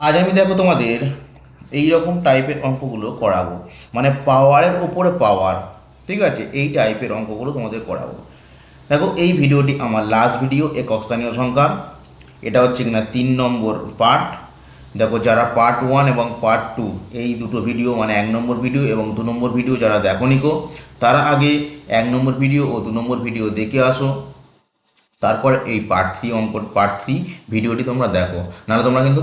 আজ আমি দেখো তোমাদের এই রকম টাইপের অঙ্কগুলো করাবো। মানে পাওয়ারের ওপরে পাওয়ার ঠিক আছে? এই টাইপের অঙ্কগুলো তোমাদের করাবো। দেখো, এই ভিডিওটি আমার লাস্ট ভিডিও একক স্থানীয় সংখ্যার। এটা হচ্ছে কিনা তিন নম্বর পার্ট দেখো, যারা পার্ট ওয়ান এবং পার্ট টু এই দুটো ভিডিও মানে এক নম্বর ভিডিও এবং দু নম্বর ভিডিও যারা দেখো তারা আগে এক নম্বর ভিডিও ও দু নম্বর ভিডিও দেখে আসো। তারপর এই পার্ট থ্রি অঙ্ক পার্ট থ্রি ভিডিওটি তোমরা দেখো। নাহলে তোমরা কিন্তু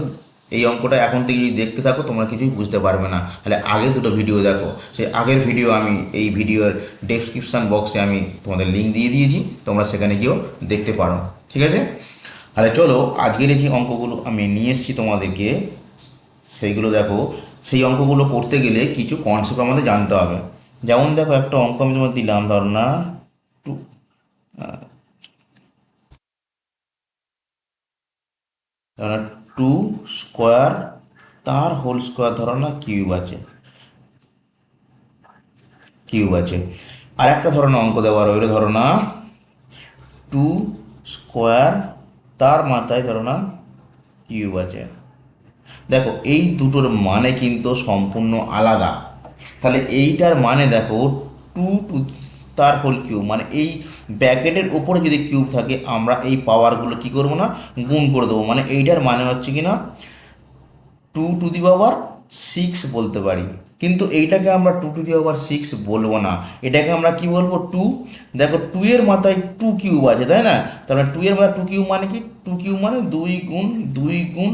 এই অঙ্কটা এখন থেকে যদি দেখতে থাকো, তোমরা কিছুই বুঝতে পারবে না। তাহলে আগে দুটো ভিডিও দেখো। সেই আগের ভিডিও আমি, এই ভিডিওর ডেসক্রিপশান বক্সে আমি তোমাদের লিঙ্ক দিয়ে দিয়েছি। তোমরা সেখানে গিয়েও দেখতে পারো। ঠিক আছে? তাহলে চলো, আজকের যে অঙ্কগুলো আমি নিয়ে এসেছি তোমাদেরকে, সেইগুলো দেখো। সেই অঙ্কগুলো করতে গেলে কিছু কনসেপ্ট আমাদের জানতে হবে। যেমন দেখো, একটা অঙ্ক আমি তোমার দিলাম, ধর না টু টু স্কোয়ার তার হোল স্কোয়ার ধরো না কিউব আছে। কিউব আছে। আর একটা ধরনের অঙ্ক দেওয়া রইল, ধরো না টু স্কোয়ার তার মাথায় ধরো না কিউব আছে। দেখো, এই দুটোর মানে কিন্তু সম্পূর্ণ আলাদা। তাহলে এইটার মানে দেখো টু টু তার হোল কিউব মানে এই ব্যাকেটের উপরে যদি কিউব থাকে, আমরা এই পাওয়ারগুলো কি করব না? গুণ করে দেবো। মানে এইটার মানে হচ্ছে কি না? Two to the power six বলতে পারি। কিন্তু এইটাকে আমরা two to the power six বলব না। এটাকে আমরা কি বলব? টু দেখো টু এর মাথায় টু কিউব আছে, তাই না? তাহলে টু এর মাথায় টু কিউব মানে কি? টু কিউব মানে দুই গুণ দুই গুণ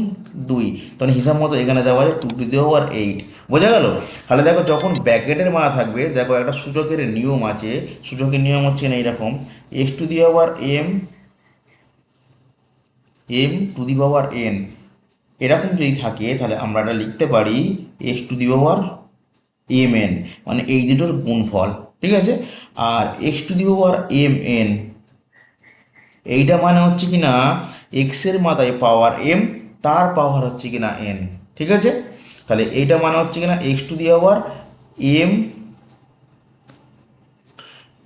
দুই। তাহলে হিসাব মতো এখানে দেওয়া আছে two to the power eight বোঝা গেল? তাহলে দেখো যখন ব্যাকেটের মাথা থাকবে, দেখো একটা সূচকের নিয়ম আছে। সূচকের নিয়ম হচ্ছে না এইরকম। X to the power m m to the power n এরকম যদি থাকে, তাহলে আমরা এটা লিখতে পারি x to the power m n মানে এই দুটোর গুণফল, ঠিক আছে? আর x to the power m n এইটা মানে হচ্ছে কি না এক্সের মাথায় পাওয়ার এম তার পাওয়ার হচ্ছে কি না এন ঠিক আছে? তাহলে এইটা মানে হচ্ছে কি না x to the power m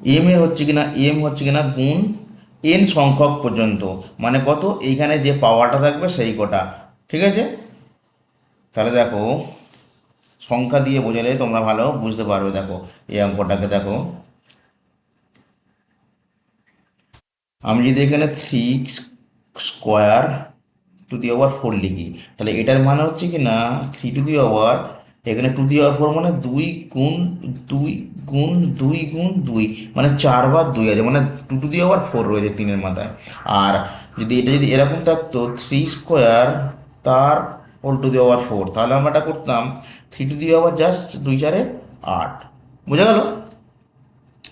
m এর হচ্ছে কি কিনা এম হচ্ছে কিনা গুণ এন সংখ্যক পর্যন্ত মানে কত? এইখানে যে পাওয়ারটা থাকবে সেই কটা, ঠিক আছে? তাহলে দেখো সংখ্যা দিয়ে বোঝালে তোমরা ভালো বুঝতে পারবে, দেখো। এই অঙ্কটাকে দেখো। আমি যদি এখানে three square to the over four লিখি, তাহলে এটার মানে হচ্ছে কি না থ্রি টু দি পাওয়ার এখানে টু দি ওভার ফোর মানে দুই গুণ দুই গুণ দুই গুণ দুই মানে চারবার দুই আছে মানে two to the over four রয়েছে তিনের মাথায়। আর যদি এটা যদি এরকম থাকতো থ্রি স্কোয়ার তার whole to the over four তাহলে আমরা এটা করতাম three to the power just দুই চারে আট। বোঝা গেল?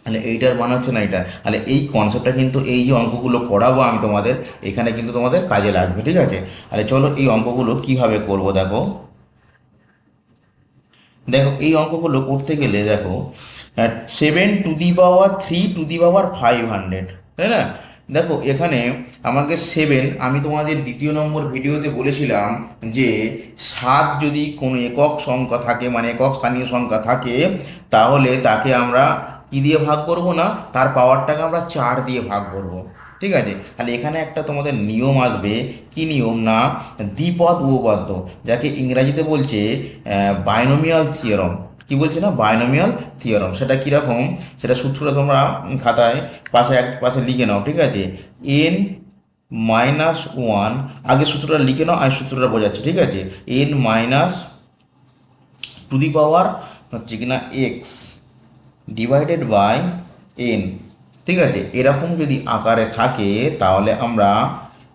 তাহলে এইটার মানে হচ্ছে না এটা। তাহলে এই কনসেপ্টটা কিন্তু এই যে অঙ্কগুলো পড়াবো আমি তোমাদের, এখানে কিন্তু তোমাদের কাজে লাগবে, ঠিক আছে? তাহলে চলো এই অঙ্কগুলো কীভাবে করব দেখো। দেখো, এই অঙ্কগুলো করতে গেলে দেখো seven to the power three to the power five hundred তাই না? দেখো, এখানে আমাকে সেভেন আমি তোমাদের দ্বিতীয় নম্বর ভিডিওতে বলেছিলাম যে সাত যদি কোনো একক সংখ্যা থাকে মানে একক স্থানীয় সংখ্যা থাকে, তাহলে তাকে আমরা কী দিয়ে ভাগ করব না? তার পাওয়ারটাকে আমরা চার দিয়ে ভাগ করব। ঠিক আছে? তাহলে এখানে একটা তোমাদের নিয়ম আসবে। কি নিয়ম না? দ্বিপদ উপপাদ্য যাকে ইংরাজিতে বলছে বাইনোমিয়াল থিওরম কি বলছি না? বাইনোমিয়াল থিওরম সেটা কীরকম? সেটা সূত্রটা তোমরা খাতায় পাশে এক, পাশে লিখে নাও, ঠিক আছে? এন মাইনাস ওয়ান আগে সূত্রটা লিখে নাও, আমি সূত্রটা বোঝাচ্ছি, ঠিক আছে? N minus to the power হচ্ছে কিনা এক্স ডিভাইডেড বাই এন ঠিক আছে? এরকম যদি আকারে থাকে, তাহলে আমরা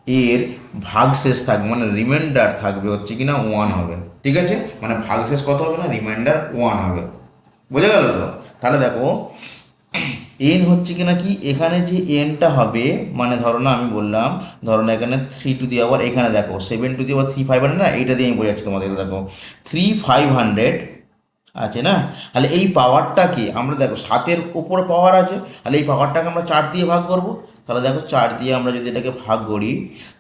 এর ভাগশেষ থাকবে মানে রিমাইন্ডার থাকবে হচ্ছে কি না ওয়ান হবে। ঠিক আছে? মানে ভাগশেষ কত হবে না? রিমাইন্ডার ওয়ান হবে। বোঝা গেল তো? তাহলে দেখো এন হচ্ছে কি না কি? এখানে যে এনটা হবে মানে ধরো না আমি বললাম, ধরো না এখানে থ্রি টু দি আবার এখানে দেখো সেভেন টু দি আবার থ্রি ফাইভ হান্ড্রেড না? এইটা দিয়ে আমি বোঝাচ্ছি তোমাদের দেখো থ্রি ফাইভ হান্ড্রেড আছে না? তাহলে এই পাওয়ারটাকে আমরা দেখো, সাতের উপরে পাওয়ার আছে, তাহলে এই পাওয়ারটাকে আমরা চার দিয়ে ভাগ করব। তাহলে দেখো চার দিয়ে আমরা যদি এটাকে ভাগ করি,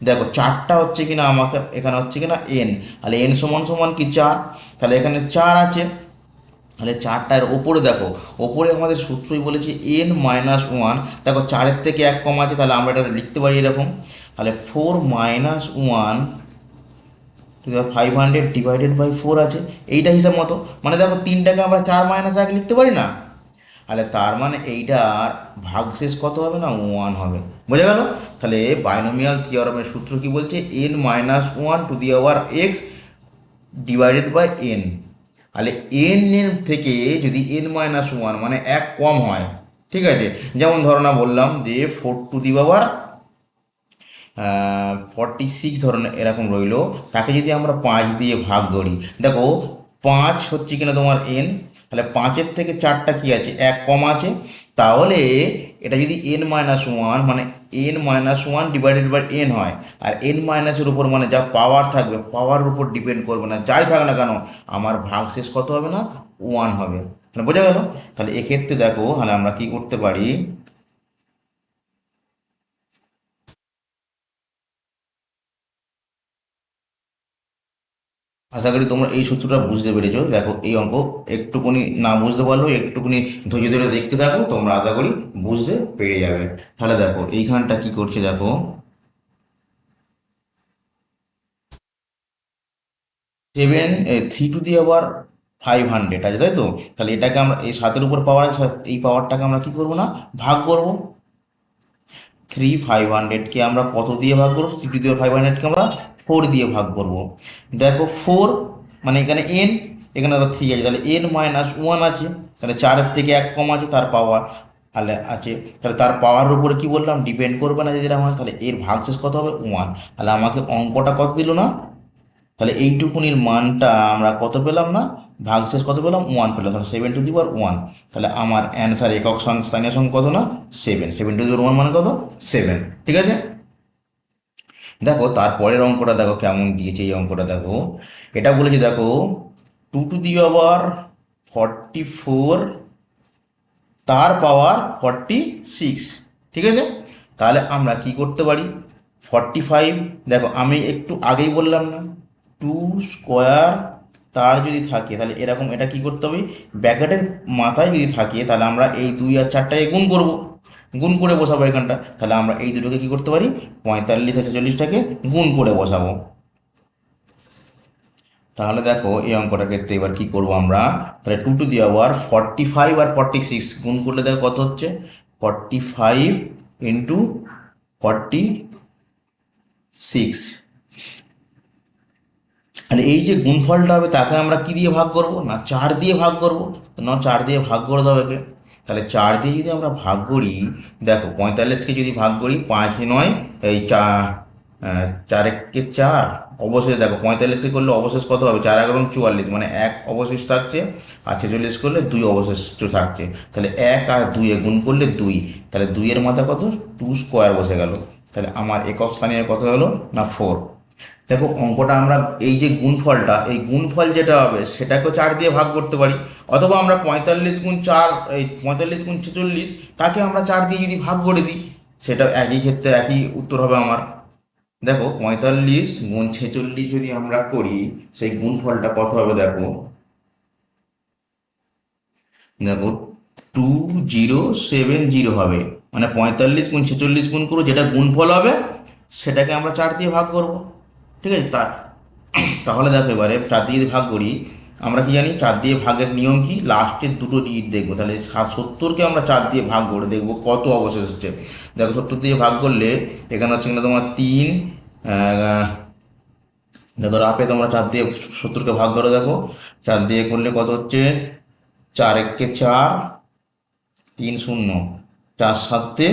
দেখো চারটা হচ্ছে কিনা আমাকে এখানে হচ্ছে কিনা এন তাহলে এন সমান সমান কি চার? তাহলে এখানে চার আছে, তাহলে চারটার ওপরে দেখো, ওপরে আমাদের সূত্রই বলেছে এন মাইনাস ওয়ান দেখো চারের থেকে এক কম আছে, তাহলে আমরা এটা লিখতে পারি এরকম, তাহলে four minus one five hundred divided by four আছে, এইটা হিসাব মতো মানে দেখো তিনটাকে আমরা চার মাইনাস এক লিখতে পারি না? তাহলে তার মানে এইটার ভাগশেষ কত হবে না ওয়ান হবে? বোঝা গেল? তাহলে বাইনোমিয়াল থিওরামের সূত্র কি বলছে? N minus one to the hour x divided by n তাহলে এন এর থেকে যদি এন মাইনাস ওয়ান মানে এক কম হয়, ঠিক আছে? যেমন ধরো না বললাম যে four to the power forty six ধরনের এরকম রইল। তাকে যদি আমরা পাঁচ দিয়ে ভাগ করি, দেখো, পাঁচ হচ্ছে কিনা তোমার এন তাহলে পাঁচের থেকে চারটা কি আছে? এক কম আছে। তাহলে এটা যদি এন মাইনাস ওয়ান মানে n minus one divided by n হয়, আর এন মাইনাসের উপর মানে যা পাওয়ার থাকবে পাওয়ার উপর ডিপেন্ড করবে না। যাই থাক না কেন, আমার ভাগ শেষ কত হবে না? ওয়ান হবে। তাহলে বোঝা গেল? তাহলে এক্ষেত্রে দেখো, তাহলে আমরা কি করতে পারি? আশা করি তোমরা এই সূত্রটা বুঝতে পেরেছ। দেখো, এই অঙ্ক একটুকুনি না বুঝতে পারলেও একটুকুনি ধৈর্য ধরে দেখতে থাকো, তোমরা আশা করি বুঝতে পেরে যাবে। তাহলে দেখো, এইখানটা কি করছে দেখো। সেভেন থ্রি টু দি আবার ফাইভ হান্ড্রেড আছে, তাই তো? তাহলে এটাকে আমরা, এই সাতের উপর পাওয়ার আছে, এই পাওয়ারটাকে আমরা কি করব না? ভাগ করব। থ্রি ফাইভ হান্ড্রেডকে আমরা কত দিয়ে ভাগ করব? থ্রি টু দিয়ে ফাইভ হান্ড্রেডকে আমরা ফোর দিয়ে ভাগ করব। দেখো ফোর মানে এখানে এন এখানে তো থ্রি আছে। তাহলে এন মাইনাস ওয়ান আছে। তাহলে চারের থেকে এক কম আছে, তার পাওয়ার তাহলে আছে। তাহলে তার পাওয়ার উপরে কি বললাম? ডিপেন্ড করবে না যদি আমার তাহলে এর ভাগশেষ কত হবে? ওয়ান তাহলে আমাকে অঙ্কটা কত দিল না? তাহলে এইটুকুনির মানটা আমরা কত পেলাম না? ভাগশেষ কত পেলাম? ওয়ান পেলাম। তাহলে seven to the power one তাহলে আমার অ্যান্সার একক স্থানীয় সংখ্যা কত না? Seven seven to the power one মানে কত? সেভেন ঠিক আছে? দেখো, তারপরের অঙ্কটা দেখো কেমন দিয়েছে এই অঙ্কটা দেখো। এটা বলেছে দেখো two to the power forty four তার পাওয়ার ফর্টি সিক্স ঠিক আছে? তাহলে আমরা কি করতে পারি? ফর্টি ফাইভ দেখো, আমি একটু আগেই বললাম না। টু স্কোয়ার তার যদি থাকে, তাহলে এরকম এটা কি করতে হবে? ব্যাকেটের মাথায় যদি থাকে, তাহলে আমরা এই দুই আর চারটাকে গুণ করব। গুণ করে বসাবো এখানটা। তাহলে আমরা এই দুটোকে কি করতে পারি? পঁয়তাল্লিশ আর ছেচল্লিশটাকে গুণ করে বসাবো। তাহলে দেখো, এই অঙ্কটার ক্ষেত্রে এবার কি করব আমরা? তাহলে two to the hour forty five R forty six গুণ করলে দেখো কত হচ্ছে? Forty five into forty six তাহলে এই যে গুণফলটা হবে, তাকে আমরা কি দিয়ে ভাগ করব? না, চার দিয়ে ভাগ করব। না, চার দিয়ে ভাগ করে দেবে কে তাহলে চার দিয়ে যদি আমরা ভাগ করি, দেখো পঁয়তাল্লিশকে যদি ভাগ করি, পাঁচ নয়, এই চার চার এককে চার, অবশেষ দেখো পঁয়তাল্লিশকে করলে অবশেষ কত হবে? চার এগারো চুয়াল্লিশ মানে এক অবশেষ থাকছে, আর ছেচল্লিশ করলে দুই অবশেষ থাকছে। তাহলে এক আর দুইয়ে গুণ করলে দুই। তাহলে দুইয়ের মাথা কত? টু স্কোয়ার বসে গেল। তাহলে আমার একক স্থানীয় কত হলো? না, ফোর। দেখো অঙ্কটা আমরা এই যে গুণফলটা, এই গুণফল যেটা হবে সেটাকেও চার দিয়ে ভাগ করতে পারি। অথবা আমরা পঁয়তাল্লিশ গুণ চার, এই পঁয়তাল্লিশ গুণ ছেচল্লিশ, তাকে আমরা চার দিয়ে যদি ভাগ করে দিই, সেটা একই ক্ষেত্রে একই উত্তর হবে আমার। দেখো পঁয়তাল্লিশ গুণ ছেচল্লিশ যদি আমরা করি, সেই গুণফলটা কত হবে দেখো? দেখো টু জিরো সেভেন জিরো হবে। মানে পঁয়তাল্লিশ গুণ ছেচল্লিশ গুণ করব যেটা গুণফল হবে, সেটাকে আমরা চার দিয়ে ভাগ করব। ঠিক আছে? তা, তাহলে দেখো এবারে চার দিয়ে ভাগ করি, আমরা কি জানি? চার দিয়ে ভাগের নিয়ম কি? লাস্টের দুটো ডিজিট দেখব। তাহলে সাত সত্তরকে আমরা চার দিয়ে ভাগ করে দেখব কত অবশেষ হচ্ছে। দেখো, সত্তর দিয়ে ভাগ করলে এখানে হচ্ছে কিনা তোমার তিন দেখো রাপে তোমরা চার দিয়ে সত্তরকে ভাগ করে দেখো। চার দিয়ে করলে কত হচ্ছে? চার একে চার, তিন শূন্য। চার সাতে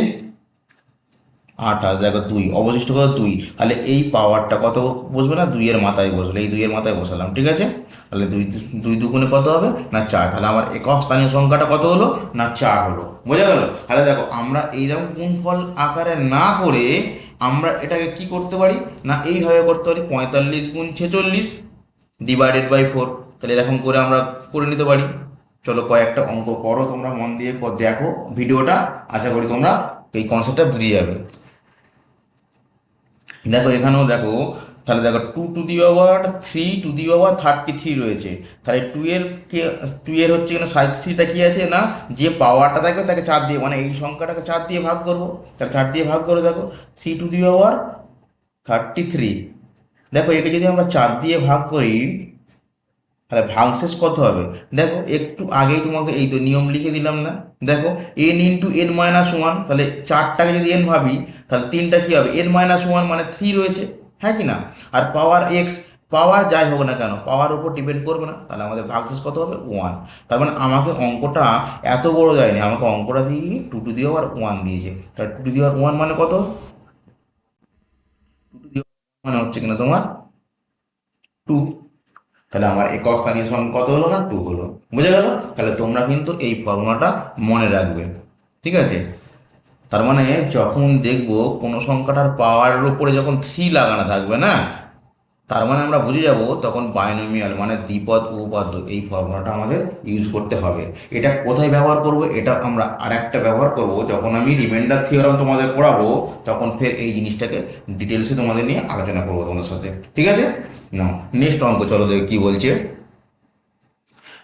আঠাশ, দেখো দুই, অবশিষ্ট কত? দুই। তাহলে এই পাওয়ারটা কত বসবে না? দুইয়ের মাথায় বসবে। এই দুইয়ের মাথায় বসালাম, ঠিক আছে? তাহলে দুই দুই দুগুণে কত হবে? না চার। তাহলে আমার একক স্থানীয় সংখ্যাটা কত হলো? না চার হলো। বোঝা গেল? তাহলে দেখো, আমরা এইরকম গুণফল আকারে না করে আমরা এটাকে কি করতে পারি? না এইভাবে করতে পারি, পঁয়তাল্লিশ গুণ ছেচল্লিশ ডিভাইডেড বাই ফোর তাহলে এরকম করে আমরা করে নিতে পারি। চলো কয়েকটা অঙ্ক করো তোমরা, মন দিয়ে দেখো। ভিডিওটা আশা করি তোমরা এই কনসেপ্টটা বুঝে যাবে। দেখো এখানেও দেখো, তাহলে দেখো two to the power three to the power thirty three রয়েছে। তাহলে টু এর কে টু এর হচ্ছে এখানে সাইড থ্রিটা কি আছে না? যে পাওয়ারটা থাকবে তাকে চার দিয়ে মানে এই সংখ্যাটাকে চার দিয়ে ভাগ করব। তাহলে চার দিয়ে ভাগ করে দেখো three to the power thirty three দেখো একে যদি আমরা চার দিয়ে ভাগ করি, তাহলে ভাগশেষ কত হবে? দেখো একটু আগেই তোমাকে এই তো নিয়ম লিখে দিলাম না। দেখো n into n minus one তাহলে চারটাকে যদি এন ভাবি, তাহলে তিনটা কী হবে? এন মাইনাস ওয়ান মানে থ্রি রয়েছে হ্যাঁ কি না? আর পাওয়ার এক্স পাওয়ার যাই হোক না কেন পাওয়ার উপর ডিপেন্ড করবে না, তাহলে আমাদের ভাগশেষ কত হবে? ওয়ান তার মানে আমাকে অঙ্কটা এত বড় দেয়নি, আমাকে অঙ্কটা দিয়ে টু টু দিয়ে আবার ওয়ান দিয়েছে। তাহলে টু টু দিয়ে ওয়ান মানে কত? টু টু দিয়ে মানে হচ্ছে কিনা তোমার? টু তাহলে আমার একক স্থানীয় সংখ্যা কত হলো না? টু হলো। বুঝে গেল? তাহলে তোমরা কিন্তু এই ফর্মুলাটা মনে রাখবে। ঠিক আছে? তার মানে যখন দেখব কোনো সংখ্যাটার পাওয়ারের উপরে যখন থ্রি লাগানো থাকবে না তার মানে আমরা বুঝে যাব তখন বাইনোমিয়াল মানে দ্বিপদ উপপাদ্য এই ফর্মুলাটা আমাদের ইউজ করতে হবে। এটা কোথায় ব্যবহার করব? এটা আমরা আরেকটা ব্যবহার করব। যখন আমি রিমাইন্ডার থিওরাম তোমাদের পড়াবো, তখন ফের এই জিনিসটাকে ডিটেলসে তোমাদের নিয়ে আলোচনা করব তোমাদের সাথে। ঠিক আছে? না নেক্সট অঙ্ক, চলো দেখো কি বলছে।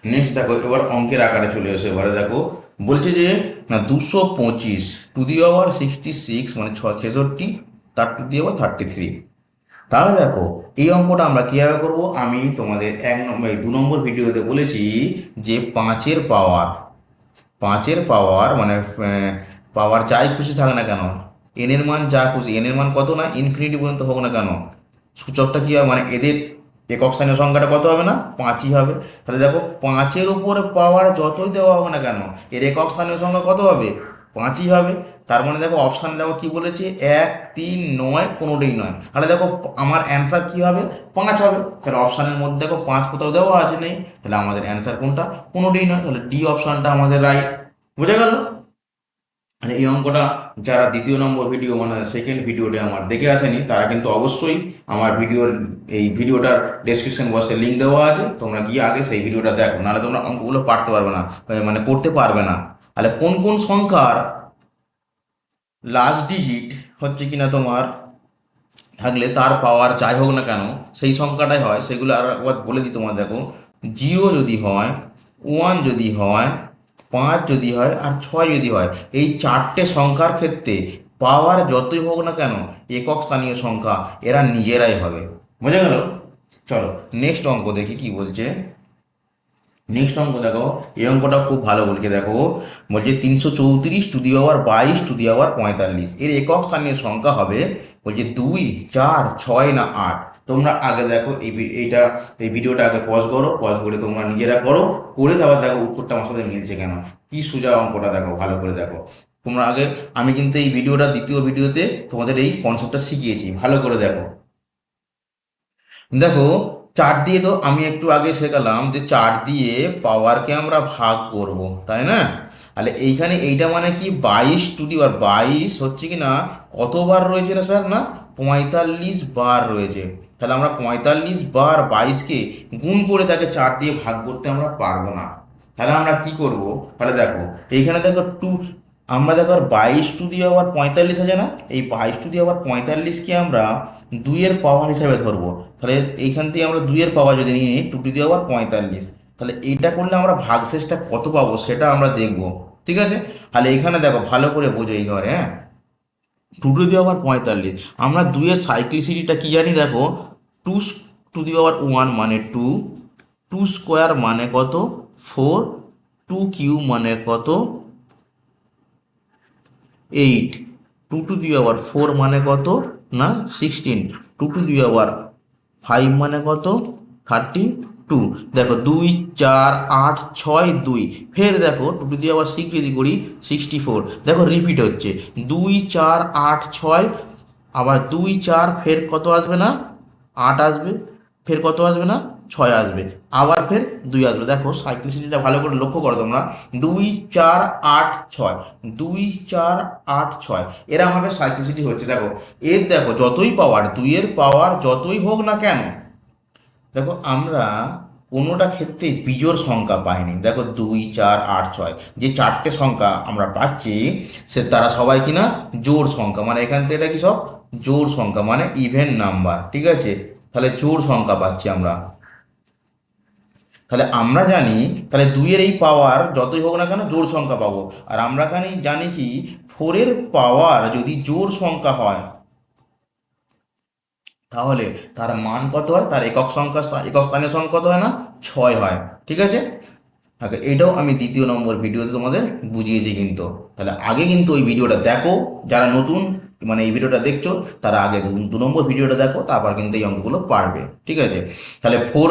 নেক্সট দেখো, এবার অঙ্কের আকারে চলে এসে, এবারে দেখো। বলছে যে, না, দুশো পঁচিশ to the power sixty six মানে ছ, ছেষট্টি, তার to the power thirty three তাহলে দেখো, এই অঙ্কটা আমরা কীভাবে করব? আমি তোমাদের এক নম্বর দু নম্বর ভিডিওতে বলেছি যে পাঁচের পাওয়ার পাঁচের পাওয়ার মানে পাওয়ার যাই খুশি থাকে না কেন এনের মান যা খুশি এনের মান কত না ইনফিনিটি পর্যন্ত হোক না কেন, সূচকটা কী হবে? মানে এদের একক স্থানীয় সংখ্যাটা কত হবে না? পাঁচই হবে। তাহলে দেখো, পাঁচের উপরে পাওয়ার যতই দেওয়া হোক না কেন, এর একক স্থানীয় সংখ্যা কত হবে? পাঁচই হবে। তার মানে দেখো অপশান দেখো কি বলেছে? এক, তিন, নয়, কোনোটাই নয়। তাহলে দেখো আমার অ্যান্সার কী হবে? পাঁচ হবে। তাহলে অপশানের মধ্যে দেখো পাঁচ কোথাও দেওয়া আছে নেই। তাহলে আমাদের অ্যান্সার কোনটা? কোনোটাই নয়। তাহলে ডি অপশানটা আমাদের রাইট বুঝে গেল? মানে এই অঙ্কটা যারা দ্বিতীয় নম্বর ভিডিও মানে সেকেন্ড ভিডিওটা আমার দেখে আসেনি, তারা কিন্তু অবশ্যই আমার ভিডিওর এই ভিডিওটার ডেসক্রিপশন বক্সে লিঙ্ক দেওয়া আছে। তোমরা গিয়ে আগে সেই ভিডিওটা দেখো। নাহলে তোমরা অঙ্কগুলো পারতে পারবে না মানে করতে পারবে না। তাহলে কোন কোন সংখ্যার লাস্ট ডিজিট হচ্ছে কিনা তোমার, থাকলে তার পাওয়ার যাই হোক না কেন, সেই সংখ্যাটাই হয়, সেগুলো আর একবার বলে দিই তোমার দেখো। জিরো যদি হয় ওয়ান যদি হয়, পাঁচ যদি হয়, আর ছয় যদি হয়, এই চারটে সংখ্যার ক্ষেত্রে পাওয়ার যতই হোক না কেন, একক স্থানীয় সংখ্যা এরা নিজেরাই হবে। বুঝে গেল? চলো নেক্সট অঙ্ক দেখি কি বলছে। নেক্সট অঙ্ক দেখো। এই অঙ্কটা খুব ভালো বলছে, দেখো। বলছে তিনশো চৌত্রিশ টু দি পাওয়ার বাইশ টু দি পাওয়ার পঁয়তাল্লিশ। এর একক স্থানীয় সংখ্যা হবে, বলছে দুই, চার, ছয় না আট। তোমরা আগে দেখো এই এইটা, এই ভিডিওটা আগে পজ করো। পজ করে তোমরা নিজেরা করো। করে তারপর দেখো উত্তরটা আমার সাথে মিলছে কেন। কি সোজা অঙ্কটা দেখো, ভালো করে দেখো। তোমরা আগে, আমি কিন্তু এই ভিডিওটা দ্বিতীয় ভিডিওতে তোমাদের এই কনসেপ্টটা শিখিয়েছি। ভালো করে দেখো। দেখো চার দিয়ে তো আমি একটু আগে শেখালাম যে চার দিয়ে পাওয়ারকে আমরা ভাগ করব, তাই না? তাহলে এইখানে এইটা মানে কি? বাইশ টু দি পাওয়ার বাইশ হচ্ছে কি না? কতবার রয়েছে না স্যার? না? পঁয়তাল্লিশ বার রয়েছে। তাহলে আমরা পঁয়তাল্লিশ বার বাইশকে গুণ করে তাকে চার দিয়ে ভাগ করতে আমরা পারব না। তাহলে আমরা কি করব? তাহলে দেখো, এইখানে দেখো টু আমরা দেখো আর বাইশ টু দিয়ে আবার পঁয়তাল্লিশ আছে না? এই বাইশ টু দিয়ে আবার পঁয়তাল্লিশকে আমরা দুইয়ের পাওয়ার হিসাবে ধরবো। তাহলে এইখান থেকে আমরা দুইয়ের পাওয়ার যদি নিয়ে নিই টু টু দিয়ে আবার পঁয়তাল্লিশ। তাহলে এইটা করলে আমরা ভাগশেষটা কত পাবো সেটা আমরা দেখব। ঠিক আছে? তাহলে এখানে দেখো, ভালো করে বোঝো এই ঘরে হ্যাঁ? টু টু দি পাওয়ার পঁয়তাল্লিশ। আমরা দুইয়ের সাইক্লিসিটিটা কি জানি দেখো? Two to the power one মানে টু টু স্কোয়ার মানে কত? ফোর টু কিউ মানে কত? Eight two to the power four মানে কত? না sixteen two to the power five মানে কত? থার্টি টু দেখো, দুই, চার, আট, ছয়, দুই। ফের দেখো two to the power six যদি করি সিক্সটি ফোর দেখো রিপিট হচ্ছে। দুই, চার, আট, ছয়, আবার দুই, চার, ফের কত আসবে না? আট আসবে। ফের কত আসবে না? ছয় আসবে। আবার ফের দুই আসবে। দেখো সাইক্লিসিটিটা ভালো করে লক্ষ্য করো তোমরা। দুই, চার, আট, ছয়। দুই, চার, আট, ছয়। এরমভাবে সাইক্লিসিটি হচ্ছে। দেখো, এর দেখো যতই পাওয়ার দুইয়ের পাওয়ার যতই হোক না কেন, দেখো আমরা কোনোটা ক্ষেত্রে বিজোড় সংখ্যা পাইনি। দেখো দুই, চার, আট, ছয়। যে চারটে সংখ্যা আমরা পাচ্ছি, সে তারা সবাই কিনা জোর সংখ্যা। মানে এখান থেকে এটা কি সব? জোর সংখ্যা মানে ইভেন নাম্বার ঠিক আছে? তাহলে জোড় সংখ্যা পাচ্ছি আমরা। তাহলে আমরা জানি, তাহলে দুইয়ের এই পাওয়ার যতই হোক না কেন জোর সংখ্যা পাবো। আর আমরা এখানে জানি কি? ফোরের পাওয়ার যদি জোর সংখ্যা হয়, তাহলে তার মান কত হয়? তার একক সংখ্যা একক স্থানীয় সংখ্যা কত হয় না? ছয় হয়। ঠিক আছে? আগে এটাও আমি দ্বিতীয় নম্বর ভিডিওতে তোমাদের বুঝিয়েছি কিন্তু। তাহলে আগে কিন্তু ওই ভিডিওটা দেখো। যারা নতুন মানে এই ভিডিওটা দেখছ, তারা আগে দু নম্বর ভিডিওটা দেখো, তারপর কিন্তু এই অঙ্কগুলো পারবে, ঠিক আছে? তাহলে ফোর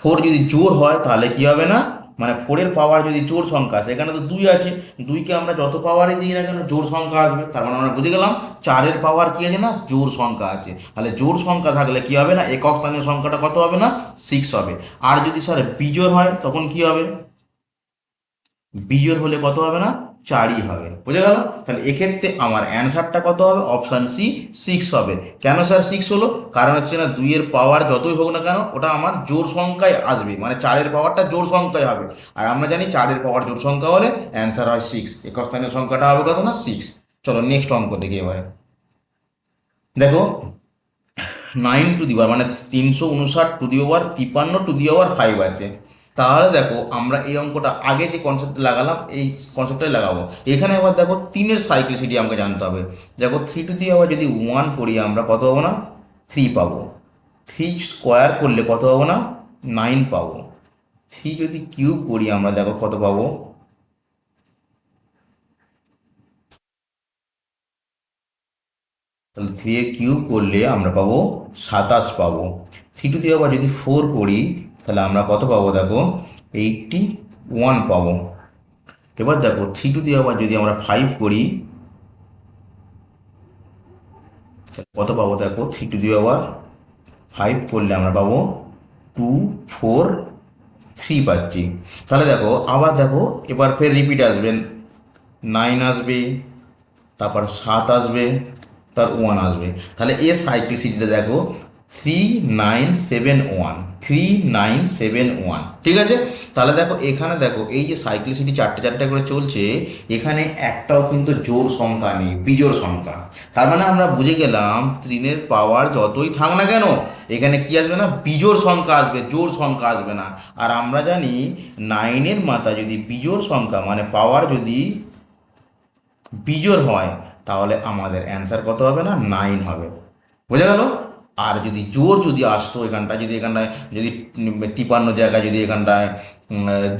ফোর যদি জোর হয়, তাহলে কি হবে না? মানে ফোরের পাওয়ার যদি জোর সংখ্যা এখানে তো দুই আছে দুইকে আমরা যত পাওয়ারই দিই না কেন, জোর সংখ্যা আসবে। তার মানে আমরা বুঝে গেলাম চারের পাওয়ার কি আছে না? জোর সংখ্যা আছে। তাহলে জোর সংখ্যা থাকলে কি হবে না? একক স্থানীয় সংখ্যাটা কত হবে না? সিক্স হবে। আর যদি স্যার বিজোড় হয়, তখন কি হবে? বিজোড় হলে কত হবে না? চারই হবে। বুঝে গেল? তাহলে এক্ষেত্রে আমার অ্যান্সারটা কত হবে? অপশান সি সিক্স হবে। কেন স্যার সিক্স হলো? কারণ হচ্ছে না দুইয়ের পাওয়ার যতই হোক না কেন, ওটা আমার জোর সংখ্যায় আসবে। মানে চারের পাওয়ারটা জোর সংখ্যায় হবে। আর আমরা জানি চারের পাওয়ার জোর সংখ্যা হলে অ্যান্সার হয় সিক্স একক স্থানীয় সংখ্যাটা হবে কত না? সিক্স চলো নেক্সট অঙ্ক দেখি এবারে। দেখো নাইন টু দি মানে তিনশো উনষাট টু দি পাওয়ার তিপ্পান্ন টু দি পাওয়ার ফাইভ আছে। তাহলে দেখো আমরা এই অঙ্কটা আগে যে কনসেপ্টে লাগালাম, এই কনসেপ্টটাই লাগাবো। এখানে আবার দেখো তিনের সাইক্লিসিটি আমাকে জানতে হবে। দেখো থ্রি টু দি আবার যদি ওয়ান করি আমরা কত পাবো না? থ্রি পাবো। থ্রি স্কোয়ার করলে কত পাবো না? নাইন পাবো। থ্রি যদি কিউব করি আমরা দেখো কত পাবো? তাহলে থ্রি এর কিউব করলে আমরা পাবো সাতাশ পাবো। থ্রি টু দিয়ে আবার যদি ফোর করি তাহলে আমরা কত পাবো দেখো? এইটটি ওয়ান পাবো। এবার দেখো থ্রি টু দিয়ে আবার যদি আমরা ফাইভ করি কত পাবো দেখো? থ্রি টু দিয়ে আবার ফাইভ করলে আমরা পাবো টু ফোর থ্রি পাচ্ছি। তাহলে দেখো, আবার দেখো, এবার ফের রিপিট আসবেন নাইন আসবে, তারপর সাত আসবে তার ওয়ান আসবে। তাহলে এর সাইক্লিসিটিটা দেখো three nine seven one three nine seven one ঠিক আছে? তাহলে দেখো, এখানে দেখো, এই যে সাইক্লিসিটি চারটে চারটে করে চলছে, এখানে একটাও কিন্তু জোর সংখ্যা নেই, বিজোড় সংখ্যা। তার মানে আমরা বুঝে গেলাম, ত্রিনের পাওয়ার যতই থাক না কেন, এখানে কি আসবে না? বিজোড় সংখ্যা আসবে জোর সংখ্যা আসবে না। আর আমরা জানি নাইনের মাথা যদি বিজোড় সংখ্যা মানে পাওয়ার যদি বিজোড় হয়, তাহলে আমাদের অ্যান্সার কত হবে না? নাইন হবে। বোঝা গেল? আর যদি জোর যদি আসতো এখানটায়, যদি এখানটায়, যদি তিপান্ন জায়গায় যদি এখানটায়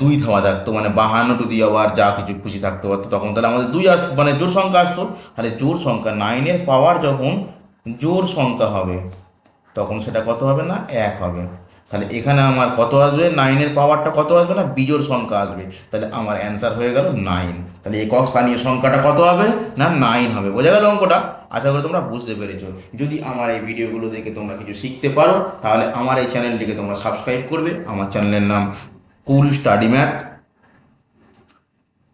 দুই থাওয়া থাকতো মানে বাহান্ন টু দিয়ে আবার যা কিছু খুশি থাকতে পারতো, তখন তাহলে আমাদের দুই আস মানে জোর সংখ্যা আসতো। তাহলে জোর সংখ্যা নাইনের পাওয়ার যখন জোর সংখ্যা হবে, তখন সেটা কত হবে না? এক হবে। তাহলে এখানে আমার কত আসবে? নাইনের পাওয়ারটা কত আসবে না? বিজোড় সংখ্যা আসবে। তাহলে আমার অ্যান্সার হয়ে গেল নাইন তাহলে একক স্থানীয় সংখ্যাটা কত হবে? না নাইন হবে। বোঝা গেল অঙ্কটা? আশা করি তোমরা বুঝতে পেরেছ। যদি আমার এই ভিডিওগুলো দেখে তোমরা কিছু শিখতে পারো, তাহলে আমার এই চ্যানেলটিকে তোমরা সাবস্ক্রাইব করবে। আমার চ্যানেলের নাম কুল স্টাডি ম্যাথ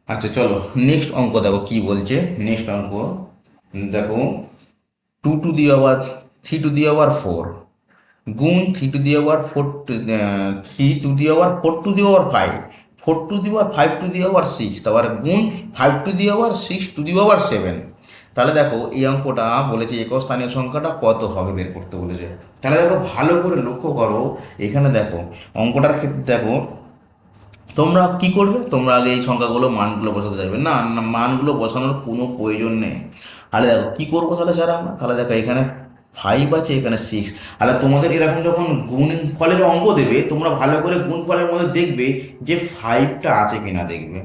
আচ্ছা চলো নেক্সট অঙ্ক দেখো কি বলছে। নেক্সট অঙ্ক, দেখো two to the hour three to the hour four গুণ three to the hour four three to the hour four to the hour five four to the hour five to the hour six তারপরে গুণ five to the hour six to the hour seven তাহলে দেখো এই অঙ্কটা বলেছে একক স্থানীয় সংখ্যাটা কত হবে বের করতে বলেছে। তাহলে দেখো ভালো করে লক্ষ্য করো এখানে দেখো অঙ্কটার ক্ষেত্রে দেখো তোমরা কি করবে? তোমরা আগে এই সংখ্যাগুলো মানগুলো বসাতে চাইবে। না না, মানগুলো বসানোর কোনো প্রয়োজন নেই। তাহলে দেখো কী করব তাহলে স্যার আমরা? তাহলে দেখো এখানে ফাইভ আছে এখানে সিক্স তাহলে তোমাদের এরকম যখন গুণ ফলের অঙ্ক দেবে, তোমরা ভালো করে গুণ ফলের মধ্যে দেখবে যে ফাইভটা আছে কিনা দেখবে।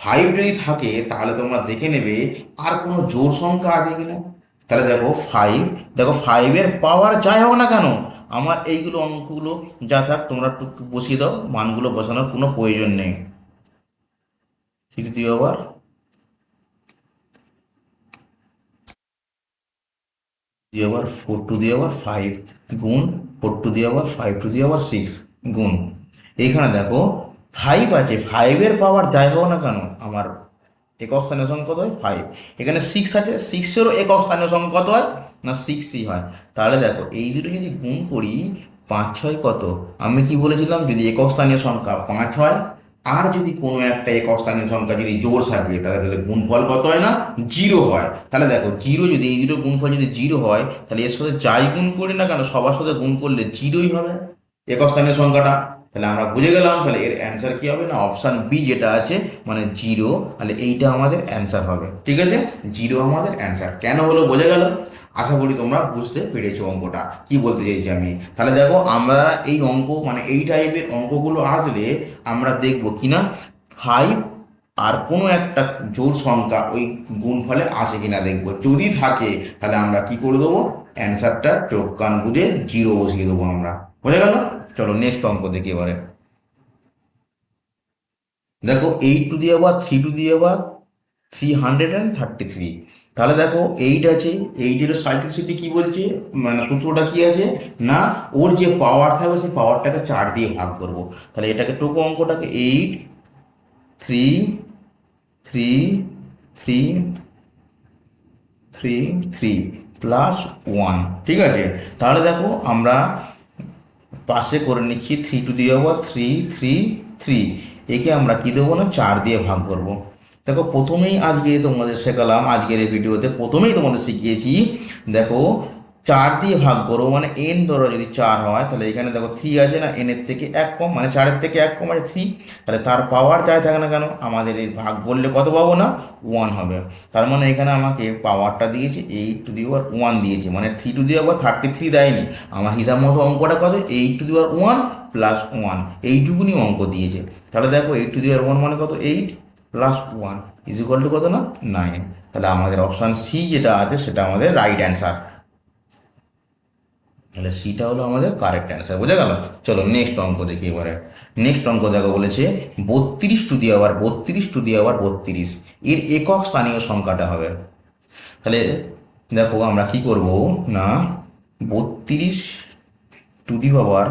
ফাইভ যদি থাকে, তাহলে তোমরা দেখে নেবে আর কোনো জোর সংখ্যা আছে কিনা। তাহলে দেখো ফাইভ দেখো ফাইভের পাওয়ার যাই হোক না কেন, আমার এইগুলো অঙ্কগুলো যা থাক তোমরা বসিয়ে দাও, মানগুলো বসানোর কোনো প্রয়োজন নেই। তৃতীয় দিয়ে আবার ফোর টু দিয়ে আবার ফাইভ গুণ ফোর টু দিয়ে আবার ফাইভ টু দিয়ে আবার সিক্স গুণ। এইখানে দেখো ফাইভ আছে ফাইভের পাওয়ার যাই হোক না কেন, আমার একক স্থানীয় সংখ্যা হয়? ফাইভ এখানে সিক্স আছে সিক্সেরও একক স্থানীয় সংখ্যা কত হয়? না সিক্সই হয়। তাহলে দেখো এই দুটো যদি গুণ করি, পাঁচ ছয় কত? আমি কি বলেছিলাম? যদি একক স্থানীয় সংখ্যা পাঁচ হয় আর যদি কোনো একটা একক স্থানীয় সংখ্যা যদি জোর থাকে তাহলে তাহলে গুণফল কত হয় না? জিরো হয়। তাহলে দেখো, জিরো যদি, এই দুটো গুণফল যদি জিরো হয়, তাহলে এর সাথে যাই গুণ করি না কেন? সবার সাথে গুণ করলে জিরোই হবে। একক স্থানীয় সংখ্যাটা, তাহলে আমরা বুঝে গেলাম, তাহলে এর অ্যান্সার কী হবে না? অপশান বি যেটা আছে মানে জিরো, তাহলে এইটা আমাদের অ্যান্সার হবে। ঠিক আছে? জিরো আমাদের অ্যান্সার কেন হলো? বোঝা গেল? আশা করি তোমরা বুঝতে পেরেছ অঙ্কটা। কি বলতে চাইছি আমি? তাহলে দেখো, আমরা এই অঙ্ক মানে এই টাইপের অঙ্কগুলো আসলে আমরা দেখব কি না ফাইভ আর কোনো একটা জোর সংখ্যা ওই গুণফলে আসে কিনা দেখব। যদি থাকে, তাহলে আমরা কি করে দেবো? অ্যান্সারটা চোখ কান বুঝে জিরো বসিয়ে দেবো আমরা। বোঝা গেল? চলো নেক্সট অঙ্ক দেখি এবারে। দেখো এইট টু দিয়ে আবার থ্রি টু দিয়ে আবার three hundred and thirty three তাহলে দেখো এইট আছে এইটের সাইক্লিসিটি কি বলছে? মানে সূত্রটা কি আছে? না, ওর যে পাওয়ার থাকবে সেই পাওয়ারটাকে চার দিয়ে ভাগ করব। তাহলে এটাকে টুকু অঙ্কটাকে eight three three three three three plus one ঠিক আছে? তাহলে দেখো আমরা পাশে করে নিচ্ছি থ্রি টু দিয়ে থ্রি থ্রি থ্রি একে আমরা কী দেবো না? চার দিয়ে ভাগ করব। দেখো, প্রথমেই আজকে তোমাদের শেখালাম, আজকের এই ভিডিওতে প্রথমেই তোমাদের শিখিয়েছি, দেখো, চার দিয়ে ভাগ করো মানে এন ধরো যদি চার হয়, তাহলে এখানে দেখো থ্রি আছে না এনের থেকে এক কম মানে চারের থেকে এক কম আছে থ্রি তাহলে তার পাওয়ার যাই থাকে না কেন, আমাদের এই ভাগ করলে কত পাবো না ওয়ান হবে। তার মানে এখানে আমাকে পাওয়ারটা দিয়েছে eight to the power one দিয়েছে মানে three to the power thirty three দেয়নি। আমার হিসাব মতো অঙ্কটা কত? Eight to the power one plus one এইটুকুনি অঙ্ক দিয়েছে। তাহলে দেখো eight to the power one মানে কত? Eight plus one is equal to কত না? নাইন তাহলে আমাদের অপশান সি যেটা আছে, সেটা আমাদের রাইট অ্যান্সার তাহলে সিটা হলো আমাদের কারেক্ট অ্যান্সার বোঝা গেল? চলো নেক্সট অঙ্ক দেখি এবারে। নেক্সট অঙ্ক দেখো বলেছে, বত্রিশ টু দিয়ে আবার বত্রিশ টু দিয়ে আবার বত্রিশ। এর একক স্থানীয় সংখ্যাটা হবে। তাহলে দেখো আমরা কি করব? না, বত্রিশ টু দি পাওয়ার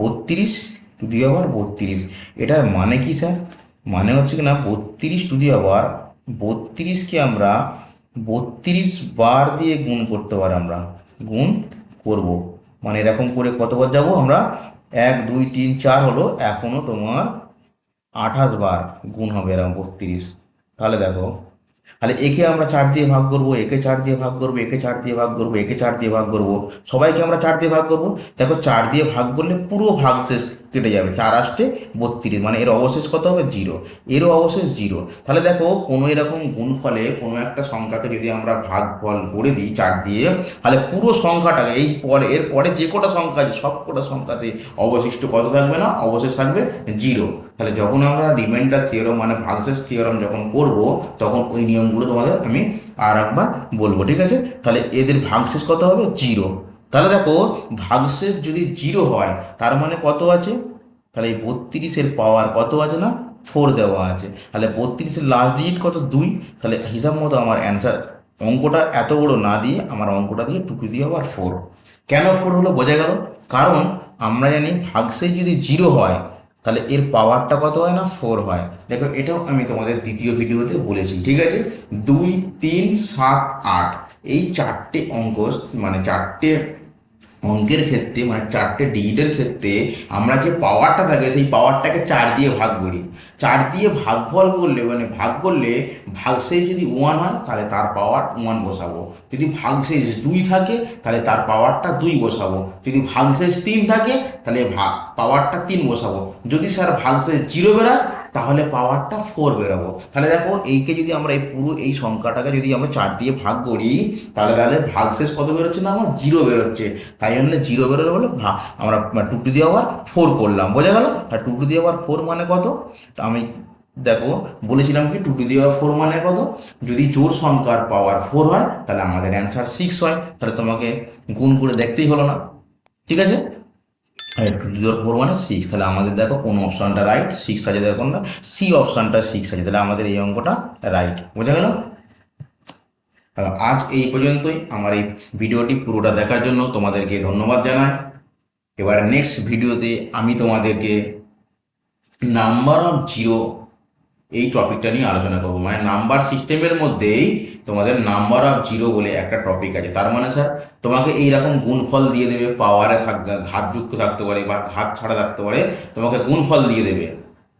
বত্রিশ টু দি পাওয়ার বত্রিশ। এটার মানে কি স্যার মানে হচ্ছে কি না, বত্রিশ টু দি পাওয়ার বত্রিশকে আমরা বত্রিশ বার দিয়ে গুণ করতে পারি আমরা। গুণ করব। মানে এরকম করে কতবার যাব আমরা? এক, দুই, তিন, চার হলো এখনও তোমার আঠাশ বার গুণ হবে এরকম বত্রিশ। তাহলে দেখো, তাহলে একে আমরা চার দিয়ে ভাগ করব, একে চার দিয়ে ভাগ করব, একে চার দিয়ে ভাগ করব, একে চার দিয়ে ভাগ করব। সবাইকে আমরা চার দিয়ে ভাগ করব? দেখো, চার দিয়ে ভাগ করলে পুরো ভাগ শেষ কেটে যাবে। চার আসতে বত্রিশ মানে এর অবশেষ কত হবে? জিরো এরও অবশেষ জিরো তাহলে দেখো, কোনো এরকম গুণফলে কোনো একটা সংখ্যাকে যদি আমরা ভাগ ফল করে দিই চার দিয়ে, তাহলে পুরো সংখ্যাটাকে এই পরে, এর পরে যে কটা সংখ্যা আছে, সব কটা সংখ্যাতে অবশিষ্ট কত থাকবে না? অবশেষ থাকবে জিরো তাহলে যখন আমরা রিমাইন্ডার থিওরাম মানে ভাগশেষ থিওরাম যখন করব, তখন ওই নিয়মগুলো তোমাদের আমি আর একবার বলব, ঠিক আছে? তাহলে এদের ভাগশেষ কত হবে? জিরো তাহলে দেখো, ভাগশেষ যদি জিরো হয়, তার মানে কত আছে? তাহলে এই বত্রিশের পাওয়ার কত আছে না? ফোর দেওয়া আছে। তাহলে বত্রিশের লাস্ট ডিজিট কত? দুই। তাহলে হিসাব মতো আমার অ্যান্সার অঙ্কটা এত বড় না দিয়ে আমার অঙ্কটা দিয়ে টুকু দিয়ে আবার ফোর কেন ফোর হলো? বোঝা গেল। কারণ আমরা জানি ভাগশেষ যদি জিরো হয়, তাহলে এর পাওয়ারটা কত হয় না? ফোর হয়। দেখো, এটাও আমি তোমাদের দ্বিতীয় ভিডিওতে বলেছি, ঠিক আছে? দুই, তিন, সাত, আট। এই চারটে অঙ্ক মানে চারটে অঙ্কের ক্ষেত্রে মানে চারটে ডিজিটের ক্ষেত্রে আমরা যে পাওয়ারটা থাকে, সেই পাওয়ারটাকে চার দিয়ে ভাগ করি। চার দিয়ে ভাগফল করলে মানে ভাগ করলে ভাগ ভাগশেষ যদি ওয়ান হয়, তাহলে তার পাওয়ার ওয়ান বসাবো। যদি ভাগ ভাগশেষ দুই থাকে, তাহলে তার পাওয়ারটা দুই বসাবো। যদি ভাগ ভাগশেষ তিন থাকে, তাহলে ভাগ পাওয়ারটা তিন বসাবো। যদি স্যার ভাগশেষ জিরো বেরায় তাহলে পাওয়ারটা ফোর বেরোবো। তাহলে দেখো, এইকে যদি আমরা এই পুরো এই সংখ্যাটাকে যদি আমরা চার দিয়ে ভাগ করি, তাহলে তাহলে ভাগশেষ কত বেরোচ্ছে না? আমার জিরো বেরোচ্ছে। তাই জন্য জিরো বেরোলে বলে ভা আমরা টু টু দিয়ে আবার ফোর করলাম। বোঝা গেল? আর টু টু দিয়ে আবার ফোর মানে কত? আমি দেখো, বলেছিলাম কি টু টু পাওয়ার ফোর মানে কত? যদি জোর সংখ্যার পাওয়ার ফোর হয়, তাহলে আমাদের অ্যান্সার সিক্স হয়। তাহলে তোমাকে গুণ করে দেখতেই হলো না। ঠিক আছে? ফোর মানে সিক্স তাহলে আমাদের দেখো কোন অপশানটা রাইট সিক্স আছে দেখো না সি অপশানটা সিক্স আছে, তাহলে আমাদের এই অঙ্কটা রাইট বোঝা গেল? আজ এই পর্যন্তই, আমার এই ভিডিওটি পুরোটা দেখার জন্য তোমাদেরকে ধন্যবাদ জানাই। এবার নেক্সট ভিডিওতে আমি তোমাদেরকে নাম্বার অফ জিরো এই টপিকটা নিয়ে আলোচনা করব। মানে নাম্বার সিস্টেমের মধ্যেই তোমাদের নাম্বার অফ জিরো বলে একটা টপিক আছে। তার মানে স্যার তোমাকে এইরকম গুণফল দিয়ে দেবে পাওয়ারে থাক ঘাতযুক্ত থাকতে পারে বা ঘাত ছাড়া থাকতে পারে, তোমাকে গুণফল দিয়ে দেবে।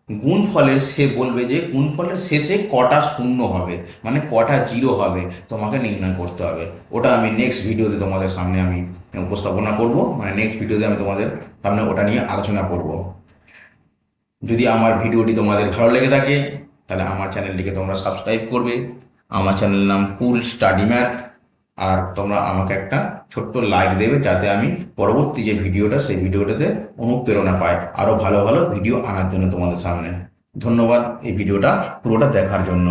গুণফলের সে বলবে যে, গুণফলের শেষে কটা শূন্য হবে মানে কটা জিরো হবে, তোমাকে নির্ণয় করতে হবে। ওটা আমি নেক্সট ভিডিওতে তোমাদের সামনে আমি উপস্থাপনা করব মানে নেক্সট ভিডিওতে আমি তোমাদের সামনে ওটা নিয়ে আলোচনা করব। যদি আমার ভিডিওটি তোমাদের ভালো লেগে থাকে, তাহলে আমার চ্যানেলটিকে তোমরা সাবস্ক্রাইব করবে। আমার চ্যানেল নাম পুল স্টাডি ম্যাথ আর তোমরা আমাকে একটা ছোট্ট লাইক দেবে যাতে আমি পরবর্তী যে ভিডিওটা, সেই ভিডিওটাতে অনুপ্রেরণা পাই। আরও ভালো ভালো ভিডিও আনার জন্য তোমাদের সামনে। ধন্যবাদ এই ভিডিওটা পুরোটা দেখার জন্য।